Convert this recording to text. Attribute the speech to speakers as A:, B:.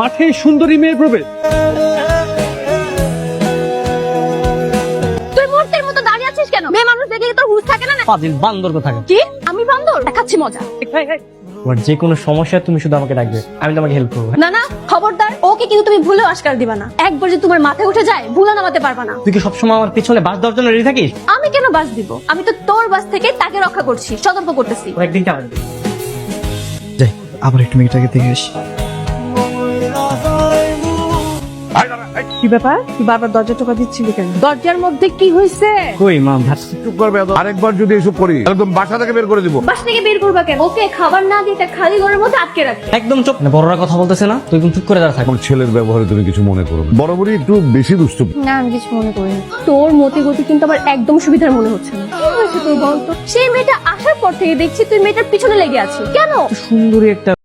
A: মাঠে সুন্দরী মেয়ে প্রবেশ।
B: তুই মূর্তির মতো দাঁড়িয়ে আছিস কেন? মেয়ে মানুষ দেখলে তোর হুঁশ থাকে না না?
C: পাদিল বান্দর কোথাকে
B: কি? আমি বান্দর? দেখাচ্ছি মজা।
C: তোমার যে কোনো সমস্যা তুমি শুধু আমাকে ডাকবে। আমি তোমাকে হেল্প করব।
B: না না খবরদার ওকে কিন্তু তুমি ভুলেও আশকার দিবা না। একবার যে তোমার মাথায় উঠে যায় ভুলে নামাতে পারবা না।
C: তুই কি সবসময় আমার পিছনে বাস দেওয়ার জন্য রেডি থাকিস?
B: আমি কেন বাস দিব? আমি তো তোর বাস থেকে তাকে রক্ষা করছি সতর্ক করতেছি।
C: ও একদিন
D: যাই আবার একটু মেয়েটাকে দেখে আসি।
E: কি ব্যাপার? তুই বারবার দরজা টোকা দিচ্ছিলি কেন? দরজার মধ্যে কি হয়েছে
C: কই মা
F: চুপ করবে আরেকবার যদি এসব করি একদম বাসা থেকে বের করে দিব।
B: বাস থেকে বের করবা কেন? ওকে খাবার না দিয়ে তার খালি ঘরের মধ্যে আটকে রাখবে
C: একদম চুপ। মানে বড়রা কথা বলতেছে না? তুই একদম চুপ করে দাঁড়া থাক।
F: আমার ছেলের ব্যবহারে তুমি কিছু মনে করো না। বরাবরই একটু বেশি দুষ্ট।
B: না আমি কিছু মনে করি না। তোর মতি গতি কিন্তু আমার একদম সুবিধার মনে হচ্ছে না। কি হয়েছে তোর বলতো? সেই মেয়েটা আসার পর থেকে দেখছি তুই মেয়েটার পিছনে লেগে আছিস। কেন?
C: সুন্দরী একটা